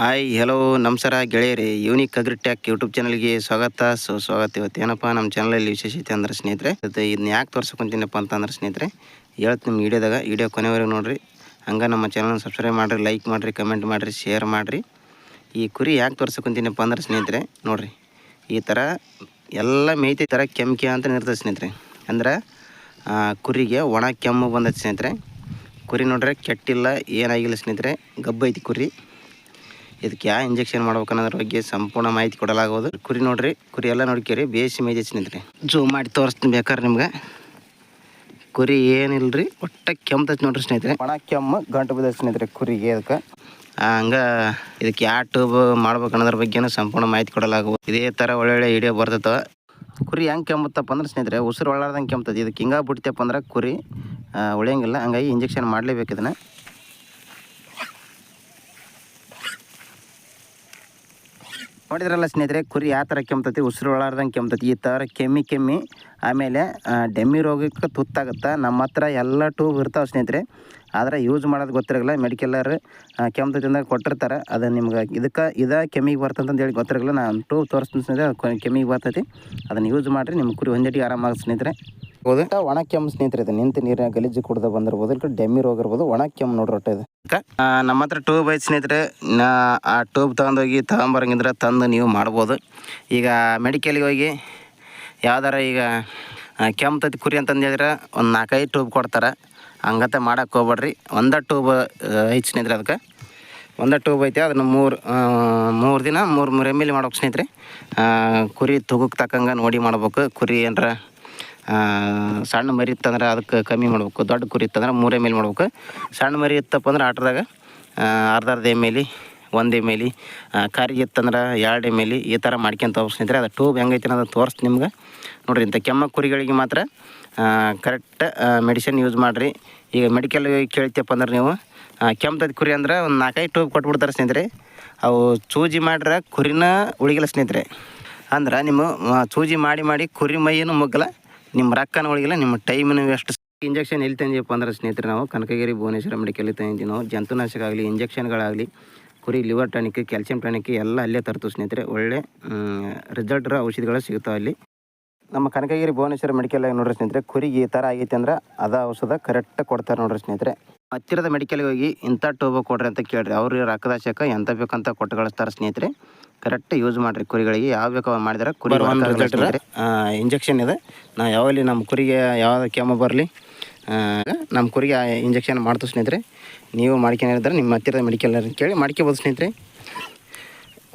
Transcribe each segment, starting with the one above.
Hi hello ನಮಸ್ಕಾರ ಗೆಳೆಯರಿ. Unique ಅಗ್ರಿಟ್ಯಾಕ್ YouTube ಚಾನಲ್ಗೆ ಸ್ವಾಗತ. ಸೊ ಸ್ವಾಗತ ಇವತ್ತು ಏನಪ್ಪ, ನಮ್ಮ ಚಾನಲಲ್ಲಿ ವಿಶೇಷತೆ ಅಂದ್ರೆ ಸ್ನೇಹಿತರೆ ಇದು ಇದನ್ನ ಯಾಕೆ ತೋರ್ಸಕೊಂತೀನಪ್ಪ ಅಂತಂದ್ರೆ ಸ್ನೇಹಿತರೆ, ಹೇಳ್ತೀನಿ ನಿಮ್ಮ ವೀಡಿಯೋದಾಗ ವಿಡಿಯೋ ಕೊನೆವರೆಗೂ ನೋಡಿರಿ. ಹಂಗೆ ನಮ್ಮ ಚಾನಲ್ನ ಸಬ್ಸ್ಕ್ರೈಬ್ ಮಾಡಿರಿ ಲೈಕ್ ಮಾಡಿರಿ ಕಮೆಂಟ್ ಮಾಡಿರಿ ಶೇರ್ ಮಾಡಿರಿ. ಈ ಕುರಿ ಯಾಕೆ ತೋರ್ಸಕೊಂತೀನಪ್ಪ ಅಂದ್ರೆ ಸ್ನೇಹಿತರೆ, ನೋಡಿರಿ. ಈ ಥರ ಎಲ್ಲ ಮೇಯ್ತಿ ಥರ ಕೆಮ್ಕೆ ಅಂತ ಇರ್ತದೆ ಸ್ನೇಹಿತರೆ. ಅಂದ್ರೆ ಕುರಿಗೆ ಒಣ ಕೆಮ್ಮು ಬಂದೈತೆ ಸ್ನೇಹಿತರೆ. ಕುರಿ ನೋಡ್ರೆ, ಕೆಟ್ಟಿಲ್ಲ, ಏನಾಗಿಲ್ಲ ಸ್ನೇಹಿತರೆ. ಗಬ್ಬೈತಿ ಕುರಿ. ಇದಕ್ಕೆ ಯಾವ ಇಂಜೆಕ್ಷನ್ ಮಾಡ್ಬೇಕು ಅನ್ನೋದ್ರ ಬಗ್ಗೆ ಸಂಪೂರ್ಣ ಮಾಹಿತಿ ಕೊಡಲಾಗುವುದು. ಕುರಿ ನೋಡ್ರಿ ಕುರಿ ಎಲ್ಲ ನೋಡ್ಕೇರಿ ಬೇಸಿ ಮೇಯ್ತಿ ನಿಂತ್ರಿ ಜೂಮ್ ಮಾಡಿ ತೋರಿಸ್ತೀನಿ ಬೇಕಾದ್ರೆ ನಿಮ್ಗೆ. ಕುರಿ ಏನಿಲ್ರಿ ಒಟ್ಟ ಕೆಮ್ತೈತಿ ನೋಡ್ರಿ ಸ್ನೇಹಿತರೆ. ಒಣ ಕೆಮ್ಮು ಗಂಟು ಬಿದ್ದೈತೆ ಸ್ನೇಹಿತರೆ ಕುರಿಗೆ ಅದಕ್ಕೆ. ಹಂಗ ಇದಕ್ಕೆ ಯಾವ ಟ್ಯೂಬ್ ಮಾಡ್ಬೇಕು ಅನ್ನೋದ್ರ ಬಗ್ಗೆನೂ ಸಂಪೂರ್ಣ ಮಾಹಿತಿ ಕೊಡಲಾಗುವುದು. ಇದೇ ಥರ ಒಳ್ಳೊಳ್ಳೆ ವಿಡಿಯೋ ಬರ್ತೈತೆ ಕುರಿ ಹೆಂಗೆ ಕೆಮ್ಮುತ್ತಪ್ಪ ಅಂದ್ರೆ ಸ್ನೇಹಿತರೆ ಉಸಿರು ಒಳ್ಳಾರ್ದಂಗೆ ಕೆಮ್ತೈತಿ ಇದಕ್ಕೆ ಹಿಂಗೆ ಬಿಡ್ತಪ್ಪ ಅಂದ್ರೆ ಕುರಿ ಉಳಿಯಂಗಿಲ್ಲ. ಹಂಗಾಗಿ ಇಂಜೆಕ್ಷನ್ ಮಾಡಲೇಬೇಕು ಇದನ್ನು. ನೋಡಿದ್ರಲ್ಲ ಸ್ನೇಹಿತರೆ, ಕುರಿ ಯಾವ ಥರ ಕೆಮ್ತತಿ ಉಸಿರು ಒಳಾರ್ದಂಗೆ ಕೆಮ್ತತಿ ಈ ಥರ ಕೆಮ್ಮಿ ಕೆಮ್ಮಿ, ಆಮೇಲೆ ಡೆಮ್ಮಿ ರೋಗಕ್ಕೆ ತುತ್ತಾಗುತ್ತೆ? ನಮ್ಮ ಹತ್ರ ಎಲ್ಲ ಟ್ಯೂಬ್ ಇರ್ತಾವೆ ಸ್ನೇಹಿತರೆ. ಆದರೆ ಯೂಸ್ ಮಾಡೋದು ಗೊತ್ತಿರಲ್ಲ ಮೆಡಿಕಲ್ಲರ್ ಕೆಮ್ತತಿ ಅಂದಾಗ ಕೊಟ್ಟಿರ್ತಾರೆ. ಅದು ನಿಮ್ಗೆ ಇದಕ್ಕೆ, ಇದು ಕೆಮ್ಮಿಗೆ ಬರ್ತಂತ ಹೇಳಿ ಗೊತ್ತಿರಲ್ಲ, ನಾನು ಟ್ಯೂಬ್ ತೋರಿಸ್ತೀನಿ ಸ್ನೇಹಿತರೆ ಕೆಮ್ಮಿಗೆ ಬರ್ತೈತಿ. ಅದನ್ನು ಯೂಸ್ ಮಾಡಿರಿ, ನಿಮ್ಮ ಕುರಿ ಒಂದೇಟಿಗೆ ಆರಾಮಾಗುತ್ತೆ ಸ್ನೇಹಿತರೆ. ಒಣ ಕೆಮ್ಮು ಸ್ನೇಹಿತರೆ ಇದು ನಿಂತು ನೀರಿನ ಗಲೀಜು ಕುಡ್ದ ಬಂದಿರ್ಬೋದು. ಇಲ್ಲ ಡೆಮ್ಮಿ ರೋಗ ಇರ್ಬೋದು ಒಣ ಕೆಮ್ಮು ನೋಡ್ರಿ ಇದು ಆ, ನಮ್ಮ ಹತ್ರ ಟ್ಯೂಬ್ ಐತೆ ಸ್ನೇಹಿತರೆ. ನಾ ಆ ಟ್ಯೂಬ್ ತಗೊಂಡೋಗಿ ತಗೊಂಬರಂಗಿದ್ರೆ ತಂದು ನೀವು ಮಾಡ್ಬೋದು. ಈಗ ಮೆಡಿಕಲ್ಗೆ ಹೋಗಿ ಯಾವ್ದಾರ ಈಗ ಕೆಮ್ಮ ತತ್ತಿ ಕುರಿ ಅಂತಂದು ಹೇಳಿದ್ರೆ ಒಂದು ನಾಲ್ಕೈದು ಟ್ಯೂಬ್ ಕೊಡ್ತಾರೆ. ಹಂಗತೆ ಮಾಡಕ್ಕೆ ಹೋಗ್ಬೇಡ್ರಿ. ಒಂದೇ ಟ್ಯೂಬ್ ಐತೆ ಸ್ನೇಹಿತರೆ ಅದಕ್ಕೆ. ಒಂದೇ ಟ್ಯೂಬ್ ಐತೆ ಅದನ್ನು ಮೂರು ಮೂರು ದಿನ ಮೂರು ಮೂರು ಎಂ ಎಲ್ ಮಾಡ್ಬೇಕು ಸ್ನೇಹಿತರೆ. ಕುರಿ ತುಗುಕ್ ತಕ್ಕಂಗೆ ನೋಡಿ ಮಾಡ್ಬೇಕು. ಕುರಿ ಏನಾರ ಸಣ್ಣ ಮರಿ ಇತ್ತಂದ್ರೆ ಅದಕ್ಕೆ ಕಮ್ಮಿ ಮಾಡ್ಬೇಕು, ದೊಡ್ಡ ಕುರಿ ಇತ್ತಂದ್ರೆ ಮೂರು ಮೇಲೆ ಎಲ್ ಮಾಡ್ಬೇಕು. ಸಣ್ಣ ಮರಿ ಇತ್ತಪ್ಪ ಅಂದ್ರೆ ಆಟದಾಗ ಅರ್ಧ ಅರ್ಧ ಎಂ ಮೇಲೆ ಒಂದು ಎಂ ಎಲಿ ಕಾರಿಗೆ ಇತ್ತಂದ್ರೆ ಎರಡು ಎಂ ಎಲಿ ಈ ಥರ ಮಾಡ್ಕೊಂತ ಹೋಗ್ಸ್ನಿದ್ರೆ ಅದು ಟ್ಯೂಬ್ ಹೆಂಗೈತೆ ಅನ್ನೋದು ತೋರಿಸ್ತೀನಿ ನಿಮ್ಗೆ. ನೋಡಿರಿ, ಇಂಥ ಕೆಮ್ಮ ಕುರಿಗಳಿಗೆ ಮಾತ್ರ ಕರೆಕ್ಟ್ ಮೆಡಿಸಿನ್ ಯೂಸ್ ಮಾಡಿರಿ. ಈಗ ಮೆಡಿಕಲ್ ಕೇಳ್ತೀಯಪ್ಪ ಅಂದ್ರೆ ನೀವು ಕೆಮ್ಮದ ಕುರಿ ಅಂದ್ರೆ ಒಂದು ನಾಲ್ಕೈದು ಟ್ಯೂಬ್ ಕೊಟ್ಬಿಡ್ತಾರೆ ಸ್ನೇಹಿತರೆ. ಅವು ಚೂಜಿ ಮಾಡ್ರೆ ಕುರಿನ ಉಳಿಗಿಲ್ಲ ಸ್ನೇಹಿತರೆ. ಅಂದ್ರೆ ನಿಮ್ಮ ಚೂಜಿ ಮಾಡಿ ಮಾಡಿ ಕುರಿ ಮೈಯನ್ನು ಮುಗ್ಗಲ್ಲ. ನಿಮ್ಮ ರೊಕ್ಕನ ಉಳಿಗಿಲ್ಲ ನಿಮ್ಮ ಟೈಮನ್ನು ವೇಸ್ಟ್ ಇಂಜೆಕ್ಷನ್ ಎಲ್ಲಿ ತಂದೀವಪ್ಪ ಅಂದ್ರೆ ಸ್ನೇಹಿತರೆ ನಾವು ಕನಕಗಿರಿ ಭುವನೇಶ್ವರ ಮೆಡಿಕಲ್ ತಂದಿದ್ದೀವಿ ನಾವು ಜಂತುನಾಶಕ ಆಗಲಿ ಇಂಜೆಕ್ಷನ್ಗಳಾಗಲಿ ಕುರಿ ಲಿವರ್ ಟಾನಿಕ್ ಕ್ಯಾಲ್ಸಿಯಂ ಟಾನಿಕ್ ಎಲ್ಲ ಅಲ್ಲೇ ತರ್ತು ಸ್ನೇಹಿತರೆ. ಒಳ್ಳೆ ರಿಸಲ್ಟ್ ಔಷಧಿಗಳು ಸಿಗ್ತಾವೆ ಅಲ್ಲಿ. ನಮ್ಮ ಕನಕಗಿರಿ ಭುವನೇಶ್ವರ ಮೆಡಿಕಲ್ ನೋಡ್ರಿ ಸ್ನೇಹಿತರೆ ಕುರಿಗೆ ಈ ಥರ ಆಗೈತೆ ಅಂದ್ರೆ ಅದ ಔಷಧ ಕರೆಕ್ಟ್ ಕೊಡ್ತಾರೆ ನೋಡ್ರಿ ಸ್ನೇಹಿತರೆ. ಹತ್ತಿರದ ಮೆಡಿಕಲ್ಗೆ ಹೋಗಿ ಇಂಥ ಟೋಬ ಕೊಡ್ರಿ ಅಂತ ಕೇಳ್ರಿ. ಅವ್ರಿಗೆ ರಕ್ತದಾಶಕ, ಎಂತ ಬೇಕಂತ ಕೊಟ್ಟು ಕಳಿಸ್ತಾರೆ ಸ್ನೇಹಿತರೆ. ಕರೆಕ್ಟ್ ಯೂಸ್ ಮಾಡಿರಿ ಕುರಿಗಳಿಗೆ. ಯಾವ ಬೇಕು ಮಾಡಿದ್ರೆ ಕುರಿ ಇಂಜೆಕ್ಷನ್ ಇದೆ. ನಾ ಯಾವಲ್ಲಿ ನಮ್ಮ ಕುರಿಗೆ ಯಾವ ಕೆಮ್ಮು ಬರಲಿ ನಮ್ಮ ಕುರಿಗೆ ಇಂಜೆಕ್ಷನ್ ಮಾಡ್ತು ಸ್ನೇಹಿತರೆ. ನೀವು ಮಾಡ್ಕೊಂಡಿದ್ರೆ ನಿಮ್ಮ ಹತ್ತಿರದ ಮೆಡಿಕಲ್ ಕೇಳಿ ಮಾಡ್ಕೋಬೋದು ಸ್ನೇಹಿತರೆ.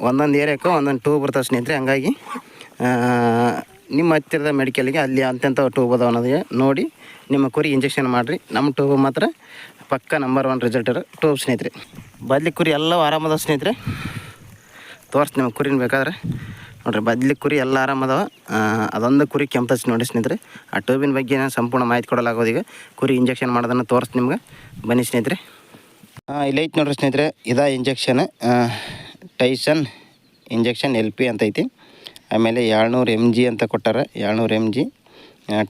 ಒಂದೊಂದು ಏರಿಯಾಕ್ಕೂ ಒಂದೊಂದು ಟೂಬ್ ಬರ್ತಾವೆ ಸ್ನೇಹಿತರೆ ಹಂಗಾಗಿ ನಿಮ್ಮ ಹತ್ತಿರದ ಮೆಡಿಕಲ್ಗೆ ಅಲ್ಲಿ ಅಂತೆಂಥ ಟೂಬ್ ಅದಾವ ಅನ್ನೋದು ನೋಡಿ ನಿಮ್ಮ ಕುರಿ ಇಂಜೆಕ್ಷನ್ ಮಾಡಿರಿ. ನಮ್ಮ ಟೂಬ್ ಮಾತ್ರ ಪಕ್ಕ ನಂಬರ್ ಒನ್ ರಿಸಲ್ಟ್ ಇರೋ ಟೂಬ್ ಸ್ನೇಹಿತರೆ. ಬದಲಿ ಕುರಿ ಎಲ್ಲವೂ ಆರಾಮದ ಸ್ನೇಹಿತರೆ. ತೋರಿಸ್ತೀನಿ ನಿಮಗೆ ಕುರಿನ ಬೇಕಾದ್ರೆ. ನೋಡಿರಿ ಬದ್ಲಿ ಕುರಿ ಎಲ್ಲ ಆರಾಮದಾವ ಅದೊಂದು ಕುರಿ ಕೆಂಪಸ್ ನೋಡಿ ಸ್ನೇಹಿತರೆ. ಆ ಟ್ಯೂಬಿನ ಬಗ್ಗೆ ಸಂಪೂರ್ಣ ಮಾಹಿತಿ ಕೊಡಲಾಗೋದು ಈಗ. ಕುರಿ ಇಂಜೆಕ್ಷನ್ ಮಾಡೋದನ್ನು ತೋರಿಸ್ತೀನಿ ನಿಮ್ಗೆ. ಬನ್ನಿ ಸ್ನೇಹಿತರೆ. ಇಲ್ಲಿ ಐತೆ ನೋಡ್ರಿ ಸ್ನೇಹಿತರೆ. ಇದಾ injection Tyson injection L P ಅಂತ ಐತಿ. ಆಮೇಲೆ ಏಳ್ನೂರು ಎಂ ಜಿ ಅಂತ ಕೊಟ್ಟಾರ. ಏಳ್ನೂರು ಎಂ ಜಿ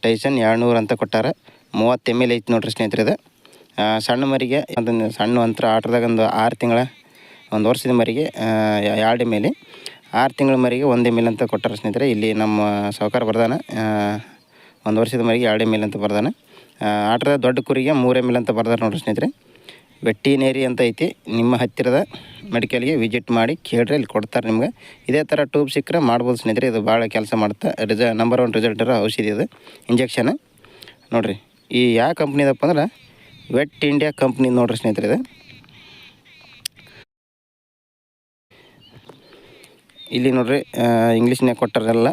ಟೈಸನ್ ಏಳ್ನೂರು ಅಂತ ಕೊಟ್ಟಾರೆ. ಮೂವತ್ತು ಎಂ ಎಲ್ ಐತಿ ನೋಡ್ರಿ ಸ್ನೇಹಿತರೆ ಇದು. ಸಣ್ಣ ಮರಿಗೆ ಅದನ್ನು ಸಣ್ಣ ಅಂತರ ಆಟದಾಗ ಒಂದು ಆರು ತಿಂಗಳ ಒಂದು ವರ್ಷದ ಮರಿಗೆ ಎರಡು ಎಂ ಎಲ್ ಆರು ತಿಂಗಳ ಮರಿಗೆ ಒಂದೇ ಎಂ ಎಲ್ ಅಂತ ಕೊಟ್ಟಾರ ಸ್ನೇಹಿತರೆ. ಇಲ್ಲಿ ನಮ್ಮ ಸಹಕಾರ ಬರ್ದಾನ ಒಂದು ವರ್ಷದ ಮರಿಗೆ ಎರಡು ಎಂ ಎಲ್ ಅಂತ ಬರ್ದಾನೆ ಆಟದ ದೊಡ್ಡ ಕುರಿಗೆ ಮೂರು ಎಂ ಎಲ್ ಅಂತ ಬರ್ದಾರೆ ನೋಡ್ರಿ ಸ್ನೇಹಿತರೆ. ವೆಟ್ಟಿನೇರಿ ಅಂತ ಐತಿ. ನಿಮ್ಮ ಹತ್ತಿರದ ಮೆಡಿಕಲ್ಗೆ ವಿಸಿಟ್ ಮಾಡಿ ಕೇಳ್ರಿ ಇಲ್ಲಿ ಕೊಡ್ತಾರೆ ನಿಮ್ಗೆ. ಇದೇ ಥರ ಟ್ಯೂಬ್ ಸಿಕ್ಕರೆ ಮಾಡ್ಬೋದು ಸ್ನೇಹಿತರೆ. ಇದು ಭಾಳ ಕೆಲಸ ಮಾಡುತ್ತೆ. ರಿಸ ನಂಬರ್ ಒನ್ ರಿಸಲ್ಟ್ ಇರೋ ಔಷಧಿ ಇದು. ಇಂಜೆಕ್ಷನ್. ನೋಡಿರಿ, ಈ ಯಾವ ಕಂಪ್ನಿದಪ್ಪ ಅಂದ್ರೆ ವೆಟ್ ಇಂಡಿಯಾ ಕಂಪ್ನಿ ನೋಡ್ರಿ ಸ್ನೇಹಿತರೆ ಇದು. ಇಲ್ಲಿ ನೋಡ್ರಿ ಇಂಗ್ಲೀಷ್ನಾಗ ಕೊಟ್ಟಾರೆಲ್ಲ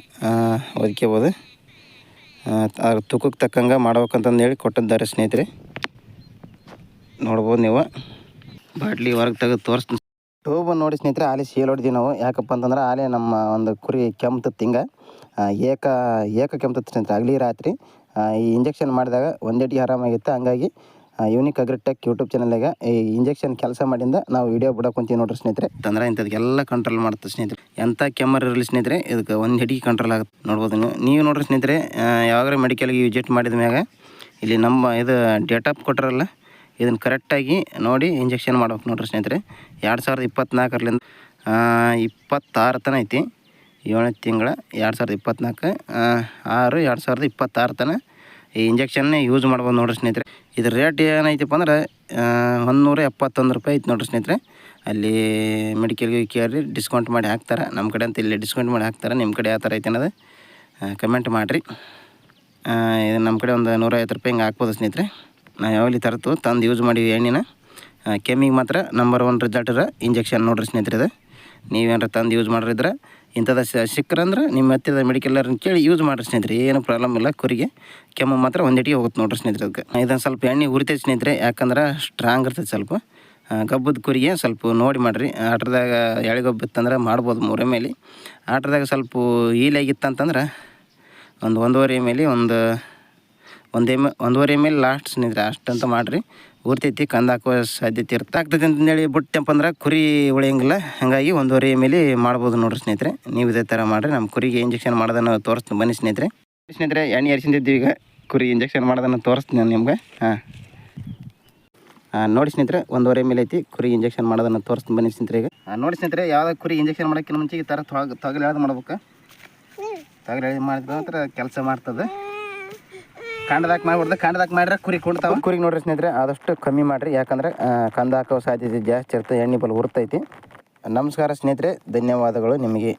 ಓದ್ಕೋಬೋದು ಅದ್ರ ತೂಕಕ್ಕೆ ತಕ್ಕಂಗೆ ಮಾಡ್ಬೇಕಂತಂದು ಹೇಳಿ ಕೊಟ್ಟಿದ್ದಾರೆ ಸ್ನೇಹಿತರೆ. ನೋಡ್ಬೋದು ನೀವು. ಬಾಟ್ಲಿ ಹೊರಗೆ ತೆಗೆದು ತೋರಿಸ್ತೀನಿ. ಟೂಬ್ ನೋಡಿ ಸ್ನೇಹಿತರೆ, ಆಲೆ ಸೇಲ್ ಹೊಡ್ತೀವಿ ನಾವು. ಯಾಕಪ್ಪ ಅಂತಂದ್ರೆ, ಆಲೆ ನಮ್ಮ ಒಂದು ಕುರಿ ಕೆಂಪು ಹಿಂಗೆ ಏಕ ಏಕ ಕೆಂಪು ಸ್ನೇಹಿತರೆ ಆಗಲಿ ರಾತ್ರಿ. ಈ ಇಂಜೆಕ್ಷನ್ ಮಾಡಿದಾಗ ಒಂದೇಟಿಗೆ ಆರಾಮಾಗಿತ್ತು. ಹಂಗಾಗಿ ಯೂನಿಕ್ ಅಗ್ರಿಟೆಕ್ ಯೂಟ್ಯೂಬ್ ಚಾನಲ್ನಾಗ ಈ ಇಂಜೆಕ್ಷನ್ ಕೆಲಸ ಮಾಡಿಂದ ನಾವು ವಿಡಿಯೋ ಬಿಡೋಕೊಂತೀವಿ ನೋಡ್ರಿ ಸ್ನೇಹಿತರೆ. ತಂದ್ರೆ ಇಂಥದಕ್ಕೆಲ್ಲ ಕಂಟ್ರೋಲ್ ಮಾಡುತ್ತೆ ಸ್ನೇಹಿತರೆ. ಎಂಥ ಕೆಮ್ಮರ್ ಇರಲಿ ಸ್ನೇಹಿತರೆ, ಇದಕ್ಕೆ ಒಂದು ಹೆಡಿಗೆ ಕಂಟ್ರೋಲ್ ಆಗುತ್ತೆ. ನೋಡ್ಬೋದು ನೀವು. ನೀವು ನೋಡ್ರಿ ಸ್ನೇಹಿತರೆ ಯಾವಾಗಾರ ಮೆಡಿಕಲ್ಗೆ ವಿಜಿಟ್ ಮಾಡಿದ ಮ್ಯಾಗ ಇಲ್ಲಿ ನಮ್ಮ ಇದು ಡೇಟ್ ಆಫ್ ಕೊಟ್ರಲ್ಲ, ಇದನ್ನು ಕರೆಕ್ಟಾಗಿ ನೋಡಿ ಇಂಜೆಕ್ಷನ್ ಮಾಡ್ಬೇಕು ನೋಡ್ರಿ ಸ್ನೇಹಿತರೆ. ಎರಡು ಸಾವಿರದ ಇಪ್ಪತ್ತ್ನಾಲ್ಕರಲ್ಲಿಂದ ಇಪ್ಪತ್ತಾರು ತನ ಐತಿ. ಏಳನೇ ತಿಂಗಳ ಎರಡು ಸಾವಿರದ ಇಪ್ಪತ್ತ್ನಾಲ್ಕು ಆರು ಎರಡು ಸಾವಿರದ ಇಪ್ಪತ್ತಾರು ತನಕ ಈ ಇಂಜೆಕ್ಷನ್ನೇ ಯೂಸ್ ಮಾಡ್ಬೋದು ನೋಡ್ರಿ ಸ್ನೇಹಿತರೆ. ಇದ್ರ ರೇಟ್ ಏನೈತಪ್ಪ ಅಂದ್ರೆ ಒಂದುನೂರ ಎಪ್ಪತ್ತೊಂದು ರೂಪಾಯಿ ಐತೆ ನೋಡ್ರಿ ಸ್ನೇಹಿತರೆ. ಅಲ್ಲಿ ಮೆಡಿಕಲ್ಗೆ ಕೇಳಿ ಡಿಸ್ಕೌಂಟ್ ಮಾಡಿ ಹಾಕ್ತಾರೆ. ನಮ್ಮ ಕಡೆ ಅಂತ ಇಲ್ಲಿ ಡಿಸ್ಕೌಂಟ್ ಮಾಡಿ ಹಾಕ್ತಾರೆ. ನಿಮ್ಮ ಕಡೆ ಯಾವ ಥರ ಐತೆ ಅನ್ನೋದು ಕಮೆಂಟ್ ಮಾಡಿರಿ. ಇದು ನಮ್ಮ ಕಡೆ ಒಂದು ನೂರೈವತ್ತು ರೂಪಾಯಿ ಹಿಂಗೆ ಹಾಕ್ಬೋದು ಸ್ನೇಹಿತರೆ. ನಾವು ಯಾವಾಗಲಿ ತರತು ತಂದು ಯೂಸ್ ಮಾಡಿವಿ ಎಣ್ಣೆನ. ಕೆಮ್ಮಿಗೆ ಮಾತ್ರ ನಂಬರ್ ಒನ್ ರಿಸಲ್ಟ್ ಇರೋ ಇಂಜೆಕ್ಷನ್ ನೋಡಿರಿ ಸ್ನೇಹಿತರೆ ಇದು. ನೀವೇನಾರ ತಂದು ಯೂಸ್ ಮಾಡಿದ್ರೆ ಇಂಥದ್ದು ಸಿಕ್ಕರಂದ್ರೆ ನಿಮ್ಮ ಹತ್ತಿರದ ಮೆಡಿಕಲ್ಲರ್ನ ಕೇಳಿ ಯೂಸ್ ಮಾಡಿರಿ ಸ್ನೇಹಿತರೆ, ಏನು ಪ್ರಾಬ್ಲಮ್ ಇಲ್ಲ ಕುರಿಗೆ. ಕೆಮ್ಮು ಮಾತ್ರ ಒಂದಿಟ್ಟಿಗೆ ಹೋಗುತ್ತೆ ನೋಡ್ರಿ ಸ್ನೇಹಿತರೆ ಅದಕ್ಕೆ. ಇದನ್ನು ಸ್ವಲ್ಪ ಎಣ್ಣೆ ಉರಿತೈತೆ ಸ್ನೇಹಿತರೆ, ಯಾಕಂದ್ರೆ ಸ್ಟ್ರಾಂಗ್ ಇರ್ತೈತೆ ಸ್ವಲ್ಪ. ಗಬ್ಬದ ಕುರಿಗೆ ಸ್ವಲ್ಪ ನೋಡಿ ಮಾಡಿರಿ. ಆಟ್ರದಾಗ ಎಳೆಗೊಬ್ಬ ಇತ್ತಂದ್ರೆ ಮಾಡ್ಬೋದು ಮೂರೇ ಮೇಲೆ. ಆಟ್ರದಾಗ ಸ್ವಲ್ಪ ಈಲಾಗಿತ್ತಂತಂದ್ರೆ ಒಂದು ಒಂದೂವರೆ ಮೇಲೆ ಒಂದು, ಒಂದೇ ಎಂ ಒಂದೂವರೆ ಮೇಲೆ ಲಾಸ್ಟ್ ಸ್ನೇಹಿತರೆ, ಅಷ್ಟಂತ ಮಾಡಿರಿ. ಊರ್ತೈತಿ ಕಂದು ಹಾಕುವ ಸಾಧ್ಯತೆ ಇರುತ್ತೆ ಆಗ್ತೈತಿ ಅಂತಂದೇಳಿ ಬಿಟ್ಟೆಪ್ಪ ಅಂದ್ರೆ ಕುರಿ ಉಳಿಯಂಗಿಲ್ಲ. ಹಾಗಾಗಿ ಒಂದೂವರೆ ಮೇಲೆ ಮಾಡ್ಬೋದು ನೋಡ್ರಿ ಸ್ನೇಹಿತರೆ. ನೀವು ಇದೇ ಥರ ಮಾಡಿರಿ ನಮ್ಮ ಕುರಿಗೆ ಇಂಜೆಕ್ಷನ್ ಮಾಡೋದನ್ನು ತೋರಿಸ್ತೀನಿ ಬನ್ನಿ ಸ್ನೇಹಿತರೆ. ಸ್ನೇಹಿತರೆ ಎಣ್ಣೆ ಹರಿಸಿದ್ದಿದ್ದೀವಿ ಈಗ. ಕುರಿ ಇಂಜೆಕ್ಷನ್ ಮಾಡೋದನ್ನು ತೋರಿಸ್ತೀನಿ ನಾನು ನಿಮ್ಗೆ. ಹಾಂ. ಹಾಂ ನೋಡಿ ಸ್ನೇಹಿತರೆ ಒಂದೂವರೆ ಮೇಲೆ ಐತಿ ಕುರಿ ಇಂಜೆಕ್ಷನ್ ಮಾಡೋದನ್ನು ತೋರಿಸ್ತೀನಿ ಬನ್ನಿ ಸ್ನೇಹಿತರೆ ಈಗ. ಹಾಂ ನೋಡಿ ಸ್ನೇಹಿತರೆ ಯಾವ್ದು ಕುರಿ ಇಂಜೆಕ್ಷನ್ ಮಾಡೋಕ್ಕಿಂತ ಮುಂಚೆ ಈ ಥರ ತೊಗ ತೊಗಲು ಯಾವ್ದು ಮಾಡ್ಬೇಕು. ತೊಗಲು ಮಾಡಿದ್ರೆ ಮಾಡಿದ ನಂತರ ಕೆಲಸ ಮಾಡ್ತದೆ. ಕಾಂಡದಾಕ ಮಾಡ್ಬಾರ್ದು ಕಾಂಡದಾಕ ಮಾಡ್ರೆ ಕುರಿ ಕುಣ್ತಾವ. ಕುರಿ ನೋಡ್ರಿ ಸ್ನೇಹಿತರೆ, ಆದಷ್ಟು ಕಮ್ಮಿ ಮಾಡ್ರಿ. ಯಾಕಂದ್ರೆ ಕಂದ ಹಾಕೋ ಸಾಧ್ಯತೆ ಜಾಸ್ತಿ ಇರ್ತದೆ ಎಣ್ಣೆ ಬಲ್ ಉರ್ತೈತಿ ನಮಸ್ಕಾರ ಸ್ನೇಹಿತರೆ, ಧನ್ಯವಾದಗಳು ನಿಮಗೆ.